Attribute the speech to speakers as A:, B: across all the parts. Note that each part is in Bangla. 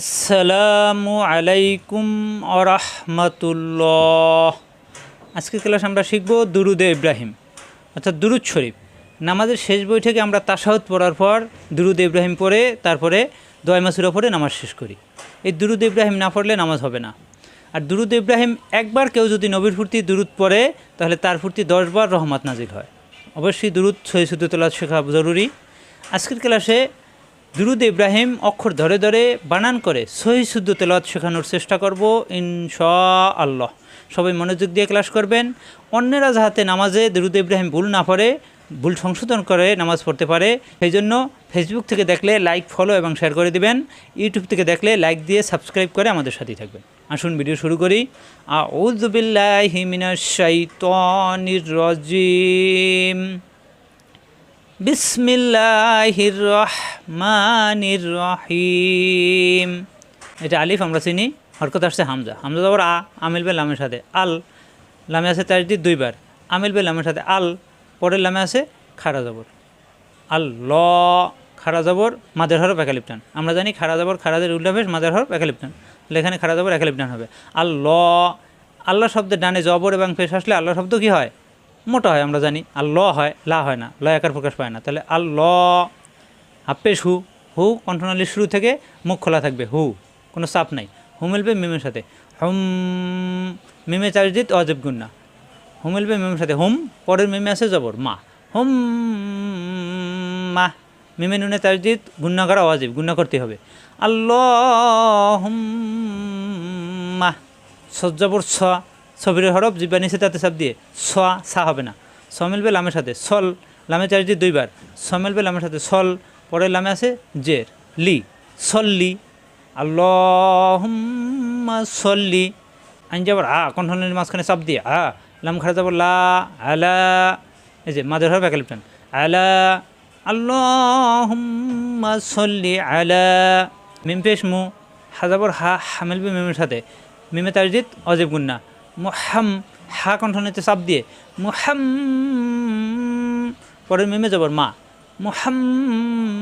A: আসসালামু আলাইকুম আরহামতুল্লাহ। আজকের ক্লাস আমরা শিখব দুরুদে ইব্রাহিম, অর্থাৎ দুরুদ শরীফ। নামাজের শেষ বৈঠকে আমরা তাসাহুদ পড়ার পর দুরুদ ইব্রাহিম পড়ে, তারপরে দয় মাসুরা পড়ে নামাজ শেষ করি। এই দুরুদ ইব্রাহিম না পড়লে নামাজ হবে না। আর দুরুদ ইব্রাহিম একবার কেউ যদি নবীর ফুর্তি দুরুদ পড়ে, তাহলে তার ফুর্তি দশবার রহমত নাজিল হয়। অবশ্যই দুরুদ সহি সুদুতলা শেখা জরুরি। আজকের ক্লাসে দুরুদ ইব্রাহিম অক্ষর ধরে ধরে বানান করে সহি শুদ্ধ তেলাওয়াত শেখানোর চেষ্টা করব ইনশা আল্লাহ সবাই মনোযোগ দিয়ে ক্লাস করবেন। অন্যেরা যাহাতে নামাজে দুরুদ ইব্রাহিম ভুল না পড়ে, ভুল সংশোধন করে নামাজ পড়তে পারে। সেই জন্য ফেসবুক থেকে দেখলে লাইক ফলো এবং শেয়ার করে দিবেন। ইউটিউব থেকে দেখলে লাইক দিয়ে সাবস্ক্রাইব করে আমাদের সাথেই থাকবেন। আসুন ভিডিও শুরু করি। আউযুবিল্লাহি মিনাশ শাইতানির রাজিম। বিসমিল্লাহির রহমানির রহিম এটা আলিফ, আমরা চিনি। হরকত আসছে হামজা। হামজা যাবার আ, আমিল বে লামের সাথে। আল, লামে আছে তাজদিদ দুইবার। আমিল বে লামের সাথে আল, পরের লামে আছে খাড়া জবর। আল, ল খাড়া জবর মাদের হরফ একালিপ্টান। আমরা জানি খাড়া জবর খাড়াদের উল্লাভেশ মাদের হরফ একালিপ্টান। তাহলে এখানে খাড়া জবর একালিপ্টান হবে। আল, ল, আল্লাহ শব্দের ডানে জবর এবং পেশ আসলে আল্লাহ শব্দ কী হয়? মোটা হয়, আমরা জানি। আর ল হয়, লা হয় না, ল একার প্রকাশ পায় না। তাহলে আর ল হাপ্পেশ হু হু, কণ্ঠনালীর শুরু থেকে মুখ খোলা থাকবে, হু, কোনো চাপ নাই। হু মিলবে মিমের সাথে। হুম, মিমে চারিদিত অজেব গুন্না হু মিলবে মিমের সাথে। হুম, পরের মিমে আছে জবর, মা। হুম, মা, মিমে নুনে তাজদিদ গুন্না করা অজীব গুন্না করতে হবে। আল্লাহ হুম মা, সজ্জাবর ছ ছবির হরফ জিব্বা নিচে তাতে চাপ দিয়ে ছ সা হবে না। ছ মিলবে লামের সাথে। সল লামে চারিদিকে দুইবার। ছ মিলবে লামের সাথে সল, পরের লামে আছে জের, লি। সল্লি। আল্লাহুম্মা সল্লি। আইন যাবার আ কণ্ঠনের মাঝখানে চাপ দিয়ে? আ, লাম খারা যাব লা, আলা। এই যে মাদের হরফ একালিপ্টান। আলা। আল্লাহুম্মা সল্লি আলা। মিম পেশ মু। হাজাবর হা হামিলবে মিমের সাথে। মিমে তারজিত অজীব গুন্না মুহাম, হা কণ্ঠনেতে চাপ দিয়ে, মুহাম, পরের মেমে যাবর মা মুহাম্মা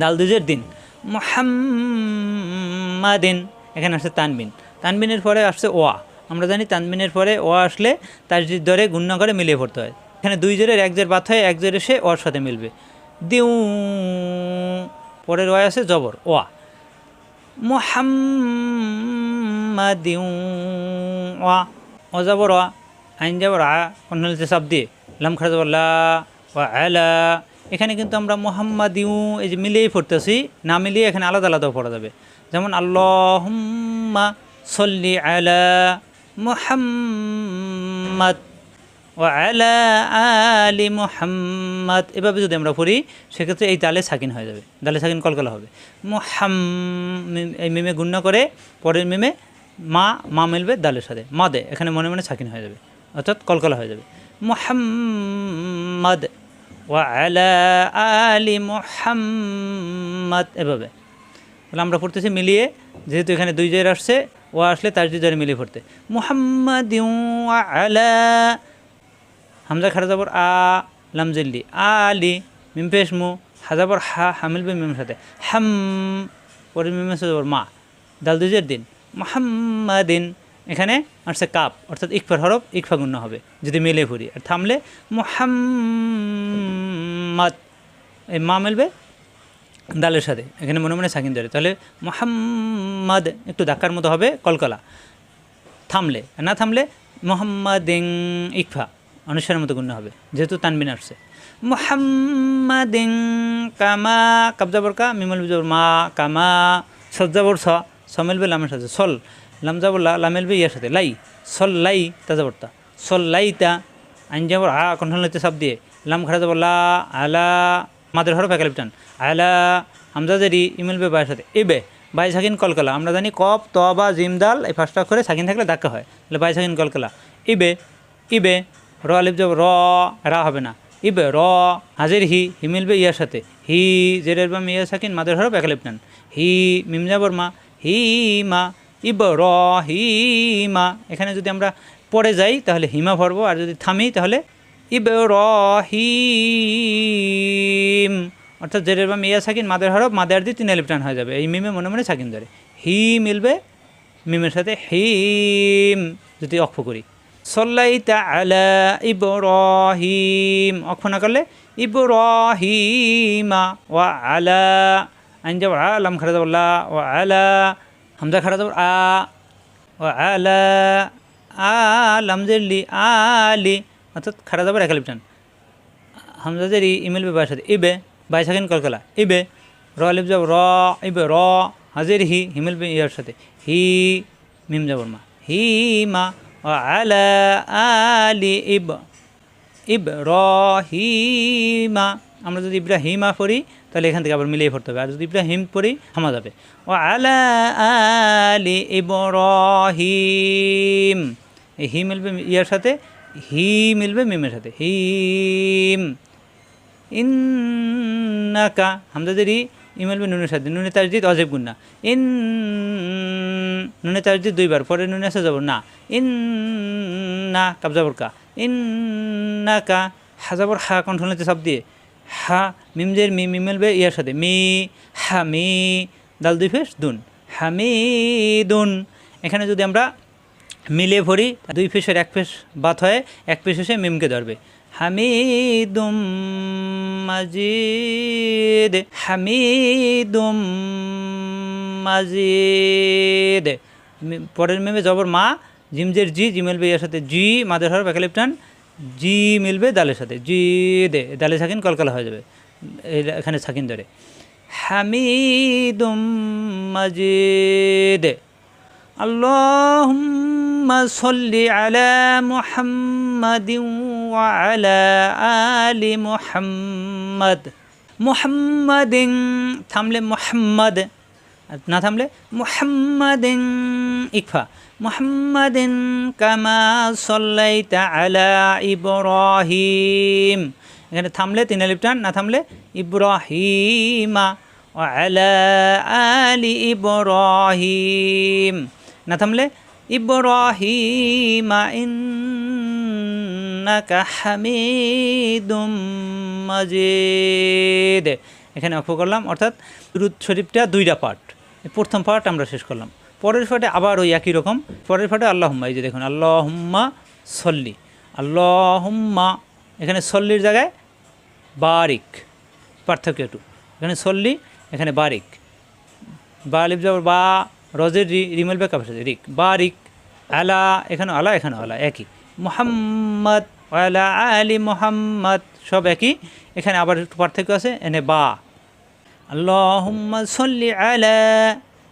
A: দাল দুজের দিন মুহাম্মাদিন এখানে আসছে তানবিন, তানবিনের পরে আসছে ওয়া, আমরা জানি তানবিনের পরে ওয়া আসলে তার দরে গুণ্য করে মিলিয়ে পড়তে হয়, এখানে দুই জোরের, এক জের বাত হয় এক জোর এসে ওয়ার সাথে মিলবে, দিউ, পরের ওয়া আছে জবর, ওয়া মুহাম্মাদিউ ও ওয়া আইন যাবর আ দিয়ে লাম খারা যাবর লা আলা এখানে কিন্তু আমরা মোহাম্মদিউ এই যে মিলিয়েই পড়তেছি না মিলিয়ে এখানে আলাদা আলাদাও পড়া যাবে যেমন আল্লাহুম্মা সল্লি আলা মুহাম্মাদ ও আলা আলি মুহাম্মাদ এভাবে যদি আমরা পড়ি সেক্ষেত্রে এই তালে সাকিন হয়ে যাবে দালে সাকিন কলকলা হবে মুহাম এই মিমে গুণ্য করে পরের মিমে মা মা মিলবে দালের সাথে। মা দে, এখানে মনে মনে সাকিন হয়ে যাবে। অর্থাৎ কলকলা হয়ে যাবে। মুহাম্মাদ আলা মুহাম্মাদ, এভাবে। তাহলে আমরা পড়তেছি মিলিয়ে, যেহেতু এখানে দুই জয়ের আসছে, ও আসলে তার দুই জয়ের মিলিয়ে পড়তে। মুহাম্মাদ আলা হামজা খারা যাবর আ লামজিল্লি আলি মিমপেশ মু হাজাবর হা হামিল মিমের সাথে। হাম, পরে সাথে মা। দাল দুজের দিন। মোহাম্মাদিন। এখানে আসছে কাপ, অর্থাৎ ইকফার হরফ, ইকফা গুণ্য হবে, যদি মেলে ফুরি আর থামলে মোহাম্মদ। এই মা মেলবে দালের সাথে, এখানে মনে মনে সাকিন ধরে। তাহলে মোহাম্মদ, একটু ধাক্কার মতো হবে, কলকলা। থামলে না থামলে মোহাম্মদিং ইকফা, অনুসারের মতো গুণ্য হবে, যেহেতু তানবিন আসছে। মোহাম্মদিং কামা কাবজাবর কা মিমল মা কামা সজ্জাবর ছ সমেলবে লামের সাথে, সল লামজাবর লা লামেলবে ইয়ার সাথে, লাই, সল, লাই তাজাবরতা সল লাইতা আইনজাবর আ কণ্ঠন লইতে সাপ দিয়ে, লাম খারা যাবর লা, আলা, মাদের হরফ একালিপটান, আলা ইমেল বে বাইয়ের সাথে এবে বাই সাকিন কলকালা, আমরা জানি কপ, ত, বা, জিম, দাল, এই ফার্স্ট করে সাকিন থাকলে ধাক্কা হয়, তাহলে বাই সাকিন কলকলা ইবে ইবে র আলিফ যাব র, রা হবে না ইবে র, হাজির হি হি মিলবে ইয়ার সাথে, হি, জেরের বা মিয়া সাকিন মাদের হরফ একালিপটান, হি, মিম যাবর মা হি মা ইব র হি মা এখানে যদি আমরা পড়ে যাই, তাহলে হিমা ভরবো, আর যদি থামি, তাহলে ইব র হিম অর্থাৎ জেরের বা মিয়া সাকিন, মাদের হরফ, মাদের দিয়ে তিন আলিফ টান হয়ে যাবে। এই মিমে মনে মনে সাকিন ধরে। হি মিলবে মিমের সাথে হিম। যদি অক্ষ করি। সল্লাইতা আলা ইব্রাহিম। অক্ষ না করলে ইব্রাহিমা। ওয়া আলা আইন যাব আলাম খারা যাব লা ওয়া আলা, হামজা খারা যাব আ ওয়া আলা আলাম জেরলি, আলি, অর্থাৎ খারা যাবার একালিপ টান হামজা জেরি ইমেল বে বাসাতে ইবে বাই সাকিন কলকলা, ইবে, র আলিফ যাব র, ইবে, র, হাজের হি, হিমেল বে ইয়ার সাথে, হি, মিম যাবর মা, হি, মা, ও আলা, আলি, ইব ইব, র, হি, মা আমরা যদি ইব্রাহিমা পড়ি, তাহলে এখান থেকে আবার মিলিয়ে পড়তে হবে। আর যদি ইব্রাহিম পড়ি, থামা যাবে। ও আলা আলি ইব রহিম এই হি মিলবে ইয়ার সাথে হি মিলবে মিমের সাথে। হিম। ইন্নাকা হামদাদের ই ইমেলবে নুনের সাথে। নুনে তাজদিদ, অজেব গুন্না। ইন, নুনে তাজদিদ দুইবার, পরে নুনে আসা যাব না। ইন না কাবজাবর কা। ইন্নাকা, হাজাবর হা কণ্ঠনাতে সব দিয়ে। হা মিমজের মি মিমেলবে ইয়ার সাথে, মি, হা, মি, দাল দুই ফেস, দুন হামিদুন এখানে যদি আমরা মিলে ভরি, দুই ফেসের এক ফেস বাত হয়ে এক ফেস এসে মিমকে ধরবে। হামিদুম মাজিদ হামিদুম মাজিদ। পরের মেমে জবর মা জিমজের জি জি মিলবে এর সাথে জি, মাদের হর ব্যাকালিপটান জি মিলবে দালের সাথে, জি দে দালে সাকিন কলকালা হয়ে যাবে এখানে সাকিন ধরে। হামিদুম মাজিদ, আল্লাহুম্মা সাল্লি আলা মোহাম্মদ আলা আলি মোহাম্মদ। মুহাম্মাদিন থামলে মোহাম্মদ না থামলে মুহাম্মাদিন ইকফা। মোহাম্মদিন কামা সল্লাইতা আলা ইব্রাহিম। এখানে থামলে তিন আলিফ না থামলে ইব্রাহিমা ও আলা আলি ইব্রাহিম। না থামলে ইব্রাহিমা ইন্নাকা হামিদুম মাজিদ। এখানে অক্ষ করলাম, অর্থাৎ রুদ শরীফটা দুইটা পার্ট। প্রথম পার্ট আমরা শেষ করলাম। পরের পার্টে আবার ওই একই রকম। পরের পার্টে আল্লাহ হুম্মা এই যে দেখুন আল্লাহ হুম্মা সল্লি। আল্লাহ হুম্মা এখানে সল্লির জায়গায় বারিক, পার্থক্য একটু। এখানে সল্লি, এখানে বারিক। বা যাবর বা রজের রিমেল বেকা ভাষা রিক। বা রিক আলা এখানে আলা এখানে আলা, একই। মোহাম্মদ, আলা আলি মোহাম্মদ, সব একই। এখানে আবার একটু পার্থক্য আছে, এনে বা। আল্লাহুম্মা সল্লি আলা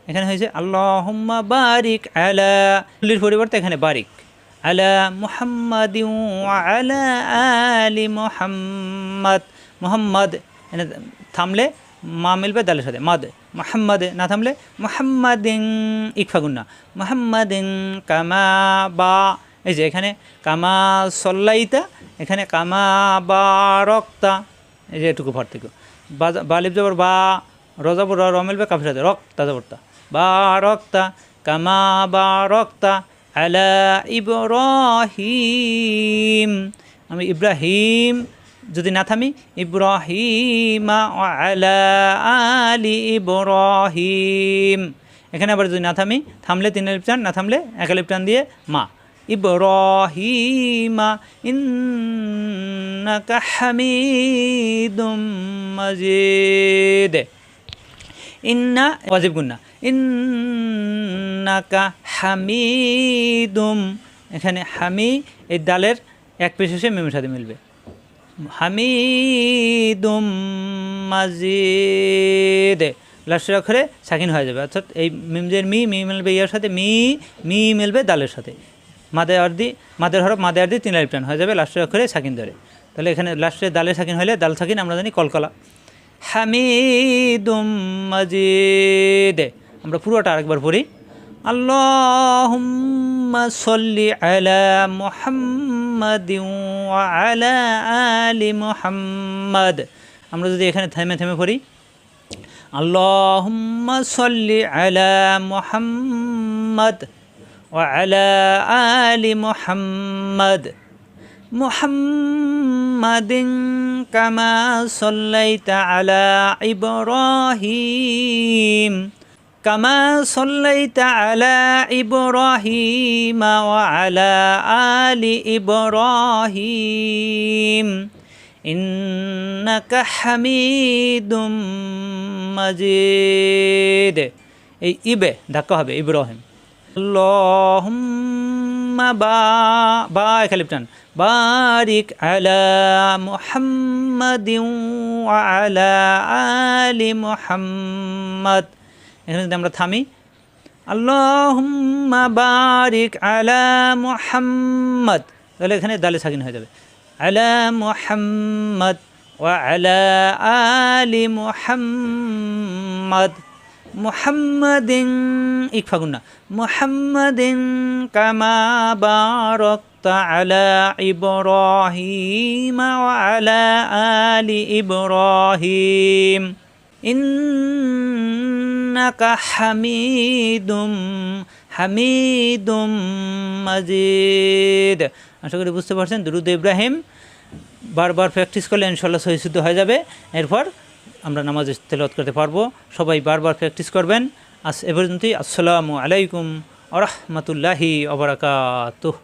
A: এখানে হয়েছে, আল্লাহুম্মা বারিক আলা পরিবর্তে এখানে বারিক, আলা মুহাম্মাদ আলা আলি মুহাম্মদ। মুহাম্মদ, এনে থামলে মা মিলবে দালের সাথে, মাদ, মোহাম্মদ, না থামলে মোহাম্মদিন ইকফাগুন্না মোহাম্মদিন কামা বা এই যে এখানে, কামা সল্লাইতা এখানে, কামা বা রক্তা এই যে এটুকু পার্থক্য। বালিব যাবর বা রজাবর র মিলবে কাফের সাথে, রক্তা যাবরতা বা রক্তা কামা বা রক্তা আলা ইব্রাহিম। আমি ইব্রাহিম, যদি না থামি, ইব্রাহিমা আলা আলি ইব্রাহিম। এখানে আবার যদি না থামি, থামলে তিন আলিফ টান না থামলে এক আলিফ টান দিয়ে মা। ইব্রাহিমা ইন্নাকা হামিদুম মাজিদ। ইন্না, ওয়াজিব গুন্না। ইন্নাকা হামিদুম। এখানে হামি, এই ডালের এক পেশ এসে মেমের সাথে মিলবে। হামিদুম মাজিদ। লাস্টের অক্ষরে সাকিন হয়ে যাবে, অর্থাৎ এই মিমজের মি মি মিলবে ইয়ার সাথে, মি মি মিলবে দালের সাথে। মাদের অর্দি মাদের হরফ মাদের অর্দি তিন টান হয়ে যাবে লাস্টের অক্ষরে সাকিন ধরে। তাহলে এখানে লাস্টে দালে সাকিন হলে দাল সাকিন আমরা জানি কলকলা। হামিদুম মাজিদ। আমরা পুরোটা আরেকবার পড়ি। আল্লাহুম্মা সল্লি আলা মুহাম্মাদিন ওয়া আলা আলি মুহাম্মাদ। আমরা যদি এখানে থেমে থেমে পড়ি সল্লি আলা মুহাম্মাদ ওয়া আলা আলি মুহাম্মাদ। মুহাম্মাদিন কামা সল্লাইতা আলা ইব্রাহিম ওয়া আলা আলি ইব্রাহিম। ইন্নাকা হামিদুম মাজিদ। এই ইবে, ধাক্কা হবে, ইব্রাহিম। আল্লাহুম্মা বা বা এখালিপটান বারিক আলা মুহাম্মাদিন ওয়া আলা আলি মুহাম্মাদ। এখানে যদি আমরা থামি, আল্লাহুম্মা বারিক আলা মুহাম্মাদ তাহলে এখানে দালে সাকিন হয়ে যাবে। আলা মুহাম্মাদ ওয়া আলা আলি মুহাম্মাদ মুহাম্মাদিন ইকফাগুন না, মুহাম্মাদিন কামা বারাকতা আলা ইব্রাহিম ওয়া আলা আলি ইব্রাহিম ইন্নাকা হামিদুম হামিদুম মাজিদ। আশা করি বুঝতে পারছেন, দুরুদ ইব্রাহিম বারবার প্র্যাকটিস করলে ইনশাল্লাহ সহিশুদ্ধ হয়ে যাবে। এরপর আমরা নামাজ তেলত করতে পারব। সবাই বারবার প্র্যাকটিস করবেন। আস এ পর্যন্তই। আসসালামু আলাইকুম আ রহমতুল্লাহি আবরাকাতুহ